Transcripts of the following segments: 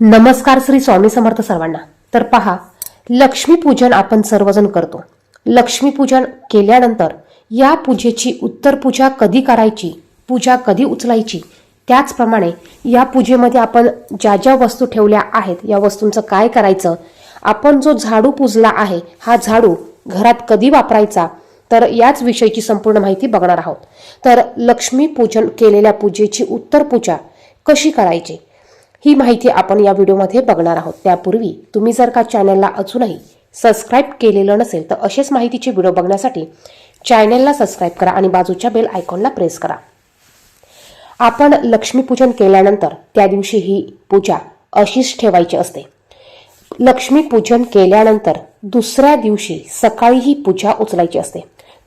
नमस्कार श्री स्वामी समर्थ सर्वांना. तर पहा लक्ष्मीपूजन आपण सर्वजण करतो. लक्ष्मीपूजन केल्यानंतर या पूजेची उत्तर पूजा कधी करायची पूजा कधी उचलायची त्याचप्रमाणे या पूजेमध्ये आपण ज्या ज्या वस्तू ठेवल्या आहेत या वस्तूंचं काय करायचं आपण जो झाडू पूजला आहे हा झाडू घरात कधी वापरायचा तर याच विषयीची संपूर्ण माहिती बघणार आहोत. तर लक्ष्मीपूजन केलेल्या पूजेची उत्तर पूजा कशी करायची ही माहिती आपण या व्हिडिओमध्ये बघणार आहोत. त्यापूर्वी तुम्ही जर का चॅनलला अजूनही सबस्क्राईब केलेलं नसेल तर असेच माहितीचे व्हिडिओ बघण्यासाठी चॅनलला सबस्क्राईब करा आणि बाजूच्या बेल आयकॉनला प्रेस करा. आपण लक्ष्मीपूजन केल्यानंतर त्या दिवशी ही पूजा अशीच ठेवायची असते. लक्ष्मीपूजन केल्यानंतर दुसऱ्या दिवशी सकाळी ही पूजा उचलायची असते.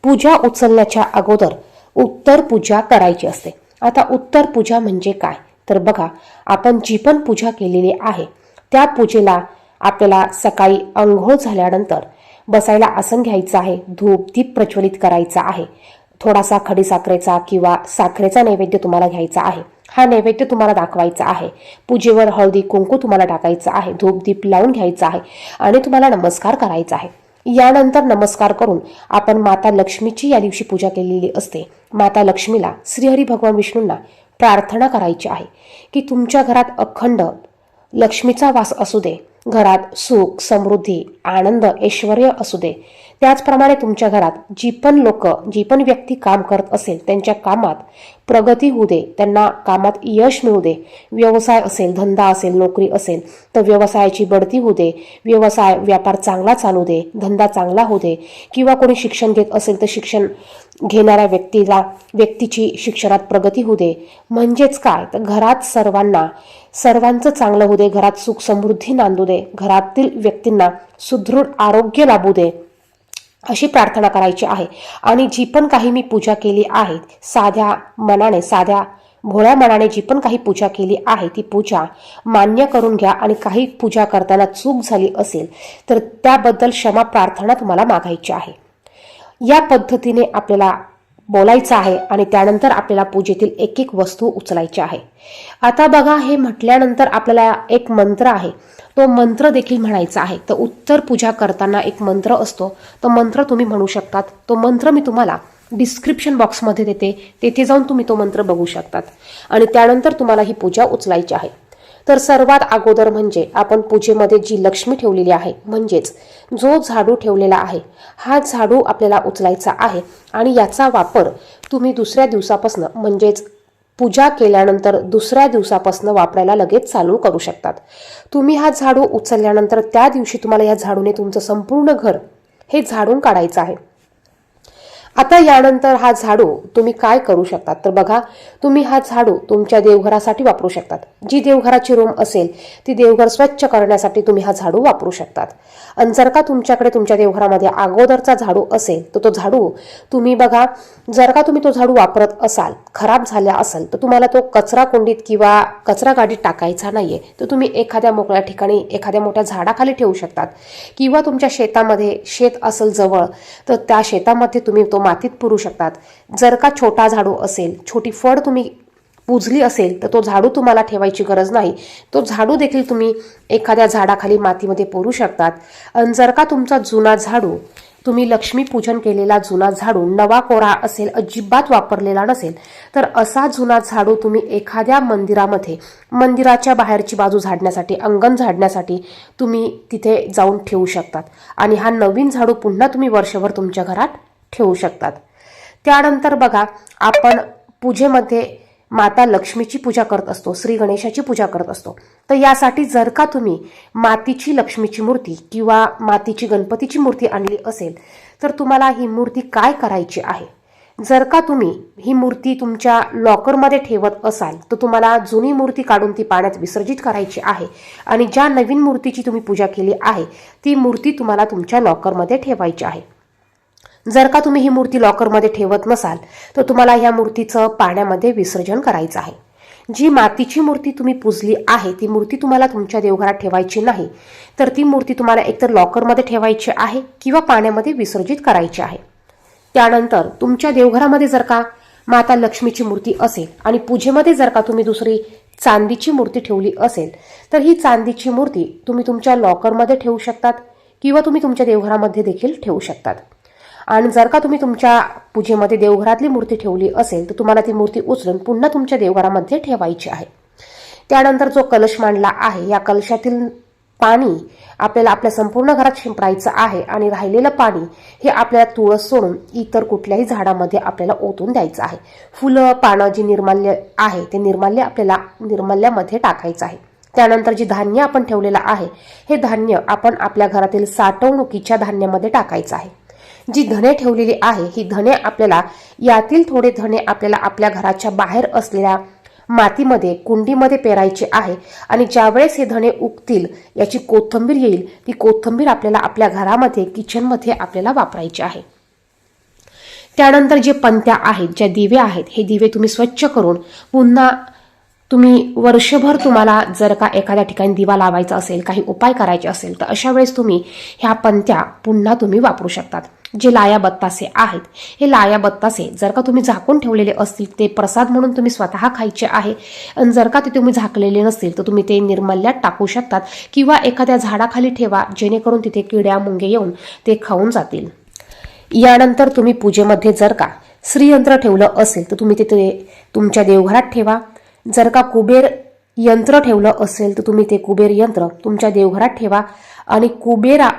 पूजा उचलण्याच्या अगोदर उत्तर पूजा करायची असते. आता उत्तर पूजा म्हणजे काय? तर बघा आपण जी पण पूजा केलेली आहे त्या पूजेला आपल्याला सकाळी अंघोळ झाल्यानंतर बसायला आसन घ्यायचं आहे धूप दीप प्रज्वलित करायचा आहे. थोडासा खडीसाखरेचा किंवा साखरेचा नैवेद्य तुम्हाला घ्यायचा आहे. हा नैवेद्य तुम्हाला दाखवायचा आहे. पूजेवर हळदी कुंकू तुम्हाला टाकायचं आहे. धूप दीप लावून घ्यायचा आहे आणि तुम्हाला नमस्कार करायचा आहे. यानंतर नमस्कार करून आपण माता लक्ष्मीची या दिवशी पूजा केलेली असते. माता लक्ष्मीला श्रीहरी भगवान विष्णूंना प्रार्थना करायची आहे की तुमच्या घरात अखंड लक्ष्मीचा वास असू दे घरात सुख समृद्धी आनंद ऐश्वर असू दे. त्याचप्रमाणे तुमच्या घरात जी पण लोक जी पण व्यक्ती काम करत असेल त्यांच्या कामात प्रगती होऊ दे त्यांना कामात यश मिळू दे. व्यवसाय असेल धंदा असेल नोकरी असेल तर व्यवसायाची बढती होऊ दे. व्यवसाय व्यापार चांगला चालू दे धंदा चांगला होऊ दे. किंवा कोणी शिक्षण घेत असेल तर शिक्षण घेणाऱ्या व्यक्तीला व्यक्तीची शिक्षणात प्रगती होऊ दे. म्हणजेच काय? तर घरात सर्वांना सर्वांचं चांगलं होऊ दे घरात सुख समृद्धी नांदू दे घरातील व्यक्तींना सुदृढ आरोग्य लाभू दे अशी प्रार्थना करायची आहे. आणि जी पण काही मी पूजा केली आहे साध्या मनाने साध्या भोळ्या मनाने जी पण काही पूजा केली आहे ती पूजा मान्य करून घ्या आणि काही पूजा करताना चूक झाली असेल तर त्याबद्दल क्षमा प्रार्थना तुम्हाला मागायची आहे. या पद्धतीने आपल्याला बोलायचं आहे आणि त्यानंतर आपल्याला पूजेतील एक एक वस्तू उचलायची आहे. आता बघा हे म्हटल्यानंतर आपल्याला एक मंत्र आहे. तो मंत्र देखील म्हणायचा आहे. तर उत्तर पूजा करताना एक मंत्र असतो. तो मंत्र तुम्ही म्हणू शकतात. तो मंत्र मी तुम्हाला डिस्क्रिप्शन बॉक्समध्ये देते. तेथे जाऊन तुम्ही तो मंत्र बघू शकतात. आणि त्यानंतर तुम्हाला ही पूजा उचलायची आहे. तर सर्वात अगोदर म्हणजे आपण पूजेमध्ये जी लक्ष्मी ठेवलेली आहे म्हणजेच जो झाडू ठेवलेला आहे हा झाडू आपल्याला उचलायचा आहे आणि याचा वापर तुम्ही दुसऱ्या दिवसापासून म्हणजेच पूजा केल्यानंतर दुसऱ्या दिवसापासून वापरायला लगेच चालू करू शकतात. तुम्ही हा झाडू उचलल्यानंतर त्या दिवशी तुम्हाला या झाडूने तुमचं संपूर्ण घर हे झाडून काढायचं आहे. आता यानंतर हा झाडू तुम्ही काय करू शकतात? तर बघा तुम्ही हा झाडू तुमच्या देवघरासाठी वापरू शकतात. जी देवघराची रूम असेल ती देवघर स्वच्छ करण्यासाठी तुम्ही हा झाडू वापरू शकतात. आणि जर का तुमच्याकडे तुमच्या देवघरामध्ये अगोदरचा झाडू असेल तर तो झाडू तुम्ही बघा जर का तुम्ही तो झाडू वापरत असाल खराब झाला असेल तर तुम्हाला तो कचरा कुंडीत किंवा कचरा गाडीत टाकायचा नाहीये. तर तुम्ही एखाद्या मोकळ्या ठिकाणी एखाद्या मोठ्या झाडाखाली ठेवू शकतात. किंवा तुमच्या शेतामध्ये शेत असेल जवळ तर त्या शेतामध्ये तुम्ही तो मातीत पुरू शकतात. जर का छोटा झाडू असेल छोटी फळ तुम्ही पुजली असेल तर तो झाडू तुम्हाला ठेवायची गरज नाही. तो झाडू देखील तुम्ही एखाद्या झाडाखाली मातीमध्ये पुरू शकतात. आणि जर का तुमचा जुना झाडू तुम्ही लक्ष्मीपूजन केलेला जुना झाडू नवा कोरा असेल अजिबात वापरलेला नसेल तर असा जुना झाडू तुम्ही एखाद्या मंदिरामध्ये मंदिराच्या बाहेरची बाजू झाडण्यासाठी अंगण झाडण्यासाठी तुम्ही तिथे जाऊन ठेवू शकतात. आणि हा नवीन झाडू पुन्हा तुम्ही वर्षभर तुमच्या घरात ठेवू शकतात. त्यानंतर बघा आपण पूजेमध्ये माता लक्ष्मीची पूजा करत असतो श्री गणेशाची पूजा करत असतो. तर यासाठी जर का तुम्ही मातीची लक्ष्मीची मूर्ती किंवा मातीची गणपतीची मूर्ती आणली असेल तर तुम्हाला ही मूर्ती काय करायची आहे? जर का तुम्ही ही मूर्ती तुमच्या लॉकरमध्ये ठेवत असाल तर तुम्हाला जुनी मूर्ती काढून ती पाण्यात विसर्जित करायची आहे आणि ज्या नवीन मूर्तीची तुम्ही पूजा केली आहे ती मूर्ती तुम्हाला तुमच्या लॉकरमध्ये ठेवायची आहे. जर का तुम्ही ही मूर्ती लॉकरमध्ये ठेवत नसाल तर तुम्हाला ह्या मूर्तीचं पाण्यामध्ये विसर्जन करायचं आहे. जी मातीची मूर्ती तुम्ही पूजली आहे ती मूर्ती तुम्हाला तुमच्या देवघरात ठेवायची नाही तर ती मूर्ती तुम्हाला एकतर लॉकरमध्ये ठेवायची आहे किंवा पाण्यामध्ये विसर्जित करायची आहे. त्यानंतर तुमच्या देवघरामध्ये जर का माता लक्ष्मीची मूर्ती असेल आणि पूजेमध्ये जर का तुम्ही दुसरी चांदीची मूर्ती ठेवली असेल तर ही चांदीची मूर्ती तुम्ही तुमच्या लॉकरमध्ये ठेवू शकतात किंवा तुम्ही तुमच्या देवघरामध्ये देखील ठेवू शकतात. आणि जर का तुम्ही तुमच्या पूजेमध्ये देवघरातली मूर्ती ठेवली असेल तर तुम्हाला ती मूर्ती उचलून पुन्हा तुमच्या देवघरामध्ये ठेवायची आहे. त्यानंतर जो कलश मांडला आहे या कलशातील पाणी आपल्याला आपल्या संपूर्ण घरात शिंपडायचं आहे आणि राहिलेलं पाणी हे आपल्याला तुळस सोडून इतर कुठल्याही झाडामध्ये आपल्याला ओतून द्यायचं आहे. फुलं पानं जी निर्माल्य आहे ते निर्माल्य आपल्याला निर्माल्यामध्ये टाकायचं आहे. त्यानंतर जे धान्य आपण ठेवलेलं आहे हे धान्य आपण आपल्या घरातील साठवणुकीच्या धान्यामध्ये टाकायचं आहे. जी धने ठेवलेली आहे ही धने आपल्याला यातील थोडे धने आपल्याला आपल्या घराच्या बाहेर असलेल्या मातीमध्ये कुंडीमध्ये पेरायचे आहे. आणि ज्यावेळेस हे धणे उगतील याची कोथंबीर येईल ती कोथंबीर आपल्याला आपल्या घरामध्ये किचनमध्ये आपल्याला वापरायची आहे. त्यानंतर जे पंत्या आहेत ज्या दिवे आहेत हे दिवे तुम्ही स्वच्छ करून पुन्हा तुम्ही वर्षभर तुम्हाला जर का एखाद्या ठिकाणी दिवा लावायचा असेल काही उपाय करायचे असेल तर अशा वेळेस तुम्ही ह्या पंत्या पुन्हा तुम्ही वापरू शकतात. जे लाया बत्तासे आहेत हे लाया बत्तासे जर का तुम्ही झाकून ठेवलेले असतील ते प्रसाद म्हणून तुम्ही स्वतः खायचे आहे. आणि जर का ते तुम्ही झाकलेले नसतील तर तुम्ही ते निर्मल्यात टाकू शकतात किंवा एखाद्या झाडाखाली ठेवा जेणेकरून तिथे किड्या मुंगे येऊन ते खाऊन जातील. यानंतर तुम्ही पूजेमध्ये जर का श्रीयंत्र ठेवलं असेल तर तुम्ही तिथे तुमच्या देवघरात ठेवा. जर का कुबेर यंत्र ठेवलं असेल तर तुम्ही ते कुबेर यंत्र तुमच्या देवघरात ठेवा. आणि कुबेरा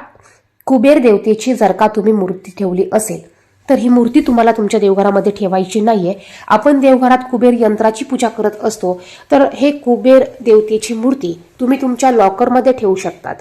कुबेर देवतेची जर का तुम्ही मूर्ती ठेवली असेल तर ही मूर्ती तुम्हाला तुमच्या देवघरामध्ये ठेवायची नाहीये. आपण देवघरात कुबेर यंत्राची पूजा करत असतो तर हे कुबेर देवतेची मूर्ती तुम्ही तुमच्या लॉकरमध्ये ठेवू शकतात.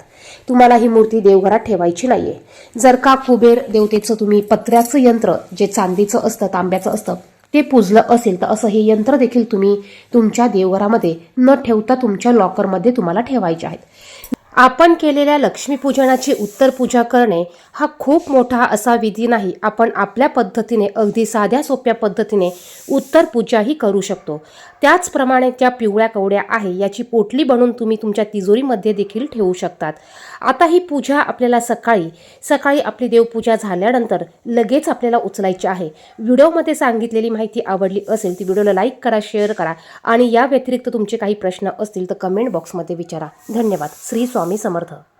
तुम्हाला ही मूर्ती देवघरात ठेवायची नाहीये. जर का कुबेर देवतेचं तुम्ही पत्र्याचं यंत्र जे चांदीचं असतं तांब्याचं असतं ते पुजलं असेल तर असं हे यंत्र देखील तुम्ही तुमच्या देवघरामध्ये न ठेवता तुमच्या लॉकरमध्ये तुम्हाला ठेवायचे आहेत. आपण केलेल्या लक्ष्मीपूजनाची उत्तर पूजा करणे हा खूप मोठा असा विधी नाही. आपण आपल्या पद्धतीने अगदी साध्या सोप्या पद्धतीने उत्तर पूजाही करू शकतो. त्याचप्रमाणे त्या पिवळ्या कवड्या आहे याची पोटली बनवून तुम्ही तुमच्या तिजोरीमध्ये देखील ठेवू शकतात. आता ही पूजा आपल्याला सकाळी सकाळी आपली देवपूजा झाल्यानंतर लगेच आपल्याला उचलायची आहे. व्हिडिओमध्ये सांगितलेली माहिती आवडली असेल ती व्हिडिओला लाईक करा शेअर करा आणि या व्यतिरिक्त तुमचे काही प्रश्न असतील तर कमेंट बॉक्समध्ये विचारा. धन्यवाद. श्री स्वामी स्वामी समर्थ.